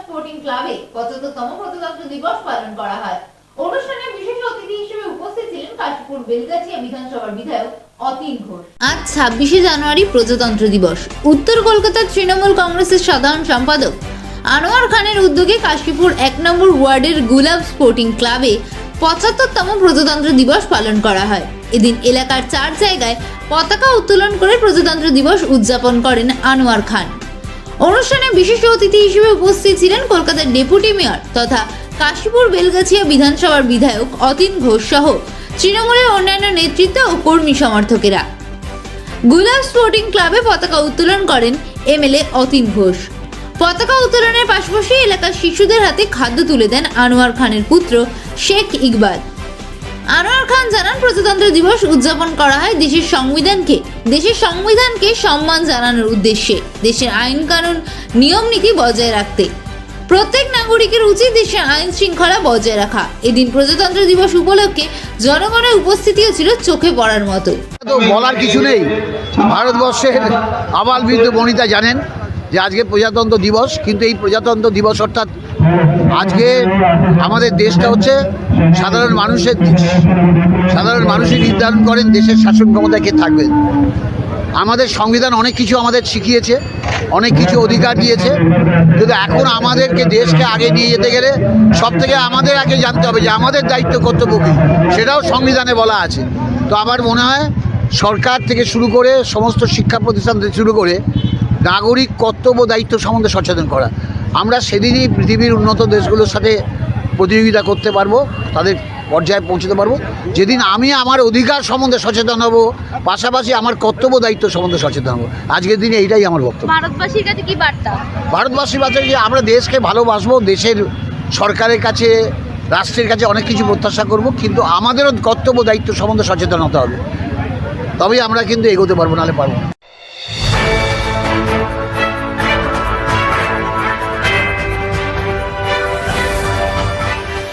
Sporting ক্লাবে পঁচাত্তরতম প্রজাতন্ত্র দিবস পালন করা হয়। অনুষ্ঠানে বিশেষ অতিথি হিসেবে উপস্থিত ছিলেন কাশীপুর বেলগাছিয়া বিধানসভার বিধায়ক আজ ছাব্বিশে জানুয়ারি প্রজাতন্ত্র দিবস। উত্তর কলকাতার তৃণমূল কংগ্রেসের সাধারণ সম্পাদক আনোয়ার খানের উদ্যোগে কাশীপুর এক নম্বর ওয়ার্ডের গুলাব স্পোর্টিং ক্লাবে পঁচাত্তরতম প্রজাতন্ত্র দিবস পালন করা হয়। এদিন এলাকার চার জায়গায় পতাকা উত্তোলন করে প্রজাতন্ত্র দিবস উদযাপন করেন আনোয়ার খান। অনুষ্ঠানে বিশেষ অতিথি হিসেবে উপস্থিত ছিলেন কলকাতার ডেপুটি মেয়র তথা কাশীপুর বেলগাছিয়া বিধানসভার বিধায়ক অতীন ঘোষ সহ তৃণমূলের অন্যান্য নেতৃত্ব ও কর্মী সমর্থকেরা। গুলাব স্পোর্টিং ক্লাবে পতাকা উত্তোলন করেন এমএলএ অতীন ঘোষ। পতাকা উত্তোলনের পাশাপাশি এলাকার শিশুদের হাতে খাদ্য তুলে দেন আনোয়ার খানের পুত্র শেখ ইকবাল। আনোয়ার খান জানান, প্রজাতন্ত্র দিবস উদযাপন করা হয় দেশের সংবিধানকে। দেশের সংবিধানকে সম্মান জানানোর উদ্দেশ্যে। দেশের আইন কানুন নিয়ম নীতি বজায় রাখতে। প্রত্যেক নাগরিকের উচিত আইন শৃঙ্খলা বজায় রাখা। এদিন প্রজাতন্ত্র দিবস উপলক্ষে জনগণের উপস্থিতিও ছিল চোখে পড়ার মতো। বলার কিছু নেই। ভারতবর্ষের আবাল বৃদ্ধ বনিতা জানেন যে আজকে প্রজাতন্ত্র দিবস, কিন্তু এই প্রজাতন্ত্র দিবস অর্থাৎ আজকে আমাদের দেশটা হচ্ছে সাধারণ মানুষের দেশ। সাধারণ মানুষই নির্ধারণ করেন দেশের শাসন ক্ষমতায় কে থাকবেন আমাদের সংবিধান অনেক কিছু আমাদের শিখিয়েছে, অনেক কিছু অধিকার দিয়েছে। কিন্তু এখন আমাদেরকে দেশকে আগে নিয়ে যেতে গেলে সব থেকে আমাদের আগে জানতে হবে যে আমাদের দায়িত্ব কর্তব্য কী, সেটাও সংবিধানে বলা আছে। তো আমার মনে হয় সরকার থেকে শুরু করে সমস্ত শিক্ষা প্রতিষ্ঠান থেকে শুরু করে নাগরিক কর্তব্য দায়িত্ব সম্বন্ধে সচেতন করা। আমরা সেদিনই পৃথিবীর উন্নত দেশগুলোর সাথে প্রতিযোগিতা করতে পারব তাদের পর্যায়ে পৌঁছতে পারব। যেদিন আমি আমার অধিকার সম্বন্ধে সচেতন হব পাশাপাশি আমার কর্তব্য দায়িত্ব সম্বন্ধে সচেতন হব। আজকের দিনে এইটাই আমার বক্তব্য। ভারতবাসীর কাছে কি বার্তা? ভারতবাসী বাচ্চা যে আমরা দেশকে ভালোবাসবো দেশের সরকারের কাছে রাষ্ট্রের কাছে অনেক কিছু প্রত্যাশা করব কিন্তু আমাদেরও কর্তব্য দায়িত্ব সম্বন্ধে সচেতন হতে হবে। তবেই আমরা কিন্তু এগোতে পারব নাহলে পারব।